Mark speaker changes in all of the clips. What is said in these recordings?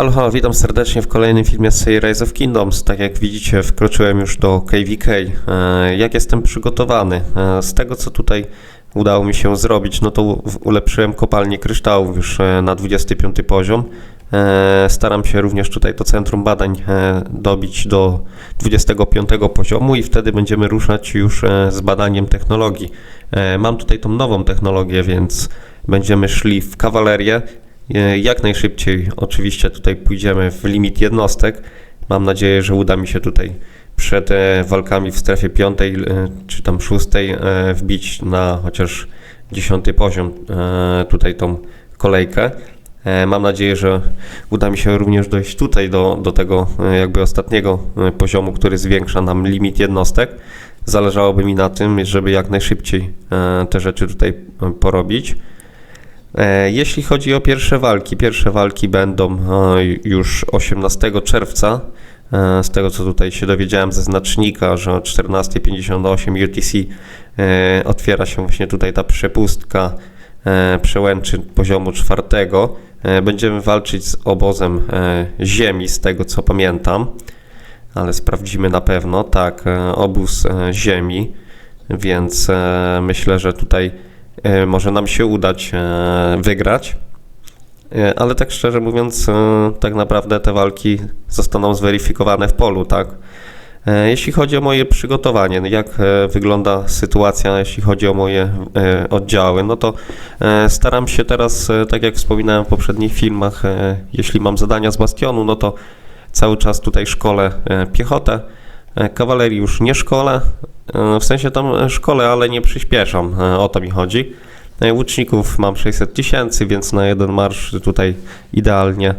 Speaker 1: Halo, halo, witam serdecznie w kolejnym filmie z serii Rise of Kingdoms. Tak jak widzicie, wkroczyłem już do KVK. E, Jak jestem przygotowany? E, Z tego, co tutaj udało mi się zrobić, no to ulepszyłem kopalnię kryształów już e, na 25 poziom. Staram się również tutaj to centrum badań dobić do 25 poziomu i wtedy będziemy ruszać już z badaniem technologii. Mam tutaj tą nową technologię, więc będziemy szli w kawalerię. E, Jak najszybciej oczywiście tutaj pójdziemy w limit jednostek. Mam nadzieję, że uda mi się tutaj przed e, walkami w strefie piątej e, czy tam szóstej wbić na chociaż dziesiąty poziom tutaj tą kolejkę. Mam nadzieję, że uda mi się również dojść tutaj do, do tego jakby ostatniego poziomu, który zwiększa nam limit jednostek. Zależałoby mi na tym, żeby jak najszybciej te rzeczy tutaj porobić. E, Jeśli chodzi o pierwsze walki, pierwsze walki będą e, już 18 czerwca. E, Z tego co tutaj się dowiedziałem ze znacznika, że o 14.58 UTC otwiera się właśnie tutaj ta przepustka przełęczy poziomu czwartego. Będziemy walczyć z obozem ziemi, z tego co pamiętam, ale sprawdzimy na pewno. Tak, obóz ziemi, więc myślę, że tutaj może nam się udać e, wygrać. E, Ale tak szczerze mówiąc, e, tak naprawdę te walki zostaną zweryfikowane w polu, tak? E, Jeśli chodzi o moje przygotowanie, no jak e, wygląda sytuacja, jeśli chodzi o moje e, oddziały, no to e, staram się teraz, e, tak jak wspominałem w poprzednich filmach, e, jeśli mam zadania z bastionu, no to cały czas tutaj szkolę e, piechotę. E, Kawalerii już nie szkolę, e, w sensie tam e, szkolę, ale nie przyspieszam, e, o to mi chodzi. Łuczników mam 600 tysięcy, więc na jeden marsz tutaj idealnie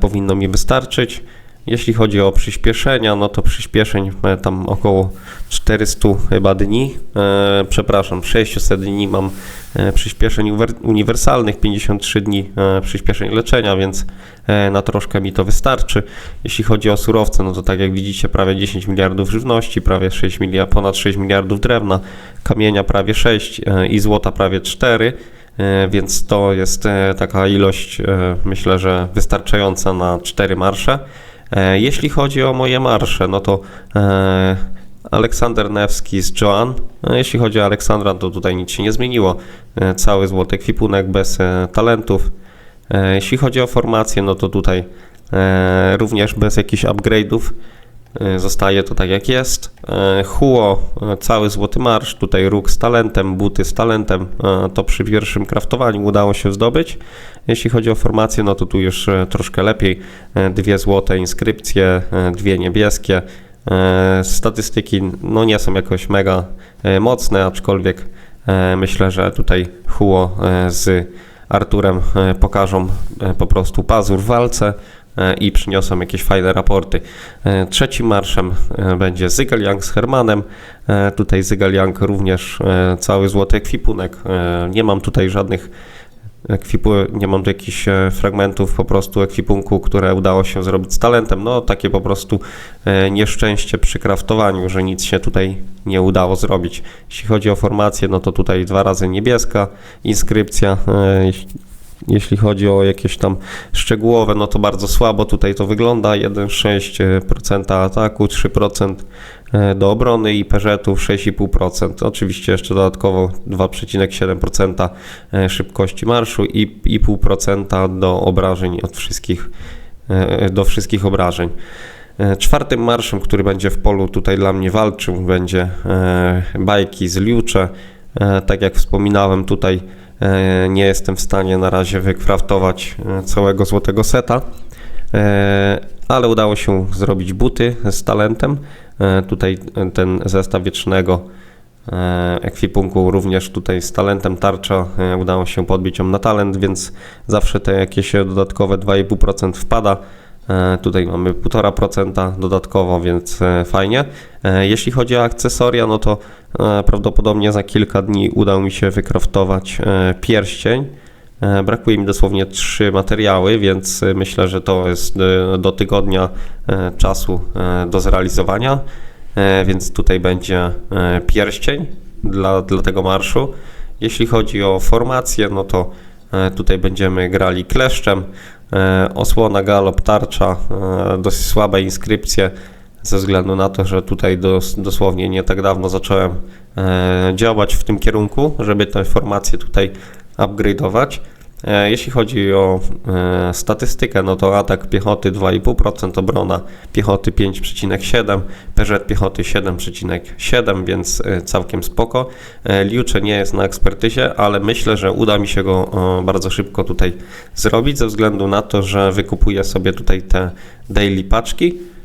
Speaker 1: powinno mi wystarczyć. Jeśli chodzi o przyspieszenia, no to przyspieszeń e, tam około 400 chyba dni, e, przepraszam, 600 dni mam e, przyspieszeń uniwersalnych, 53 dni przyspieszeń leczenia, więc na troszkę mi to wystarczy. Jeśli chodzi o surowce, no to tak jak widzicie, prawie 10 miliardów żywności, prawie 6 miliard, ponad 6 miliardów drewna, kamienia prawie 6 e, i złota prawie 4. E, Więc to jest taka ilość, myślę, że wystarczająca na 4 marsze. E, Jeśli chodzi o moje marsze, no to e, Aleksander Newski z Joan. E, Jeśli chodzi o Aleksandra, to tutaj nic się nie zmieniło. E, Cały złoty ekwipunek bez talentów. Jeśli chodzi o formację, no to tutaj również bez jakichś upgrade'ów. E, Zostaje to tak jak jest. E, Huo, e, cały złoty marsz, tutaj róg z talentem, buty z talentem, to przy pierwszym kraftowaniu udało się zdobyć. Jeśli chodzi o formację, no to tu już troszkę lepiej. Dwie złote inskrypcje, dwie niebieskie. Statystyki no nie są jakoś mega mocne, aczkolwiek myślę, że tutaj Huo z Arturem pokażą po prostu pazur w walce i przyniosą jakieś fajne raporty. E, Trzecim marszem e, będzie Zygaliang z Hermanem. E, Tutaj Zygaliang również e, cały złoty ekwipunek. E, Nie mam tutaj żadnych ekwipu, nie mam tu jakichś e, fragmentów po prostu ekwipunku, które udało się zrobić z talentem. No takie po prostu e, nieszczęście przy kraftowaniu, że nic się tutaj nie udało zrobić. Jeśli chodzi o formację, no to tutaj dwa razy niebieska inskrypcja. Jeśli- chodzi o jakieś tam szczegółowe, no to bardzo słabo tutaj to wygląda. 1,6% ataku, 3% e, do obrony i peżetów 6,5%. Oczywiście jeszcze dodatkowo 2,7% e, szybkości marszu i i 0,5% do obrażeń od wszystkich, e, do wszystkich obrażeń. Czwartym marszem, który będzie w polu tutaj dla mnie walczył, będzie bajki z Liucze. Tak jak wspominałem, tutaj nie jestem w stanie na razie wykraftować e, całego złotego seta, e, ale udało się zrobić buty z talentem. E, Tutaj e, ten zestaw wiecznego e, ekwipunku również tutaj z talentem tarcza e, udało się podbić ją na talent, więc zawsze te jakieś dodatkowe 2,5% wpada. E, Tutaj mamy 1,5% dodatkowo, więc e, fajnie. E, Jeśli chodzi o akcesoria, no to e, prawdopodobnie za kilka dni uda mi się wykraftować e, pierścień. E, Brakuje mi dosłownie trzy materiały, więc e, myślę, że to jest e, do tygodnia e, czasu e, do zrealizowania. E, Więc tutaj będzie e, pierścień dla, dla tego marszu. Jeśli chodzi o formację, no to e, tutaj będziemy grali kleszczem. E, Osłona, galop, tarcza, e, dosyć słabe inskrypcje ze względu na to, że tutaj dos, dosłownie nie tak dawno zacząłem e, działać w tym kierunku, żeby te formacje tutaj upgrade'ować. E, Jeśli chodzi o e, statystykę, no to atak piechoty 2,5%, obrona piechoty 5,7%, Peugeot piechoty 7,7%, więc całkiem spoko. Liucze nie jest na ekspertyzie, ale myślę, że uda mi się go bardzo szybko tutaj zrobić, ze względu na to, że wykupuję sobie tutaj te daily paczki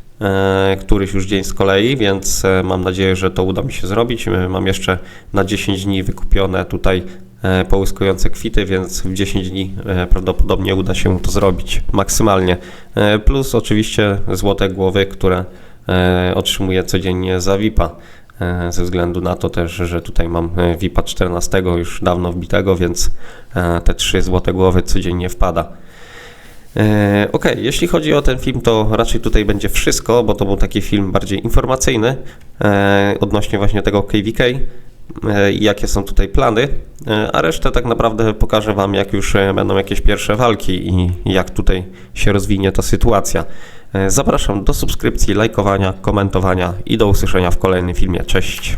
Speaker 1: któryś już dzień z kolei, więc e, mam nadzieję, że to uda mi się zrobić. E, Mam jeszcze na 10 dni wykupione tutaj e, połyskujące kwity, więc w 10 dni e, prawdopodobnie uda się to zrobić maksymalnie. E, Plus oczywiście złote głowy, które e, otrzymuję codziennie za VIP-a. e, Ze względu na to też, że tutaj mam e, VIP-a 14 już dawno wbitego, więc e, te trzy złote głowy codziennie wpada. E, Ok, jeśli chodzi o ten film, to raczej tutaj będzie wszystko, bo to był taki film bardziej informacyjny e, odnośnie właśnie tego KVK e, i jakie są tutaj plany, a resztę tak naprawdę pokażę Wam, jak już będą jakieś pierwsze walki i jak tutaj się rozwinie ta sytuacja. Zapraszam do subskrypcji, lajkowania, komentowania i do usłyszenia w kolejnym filmie. Cześć!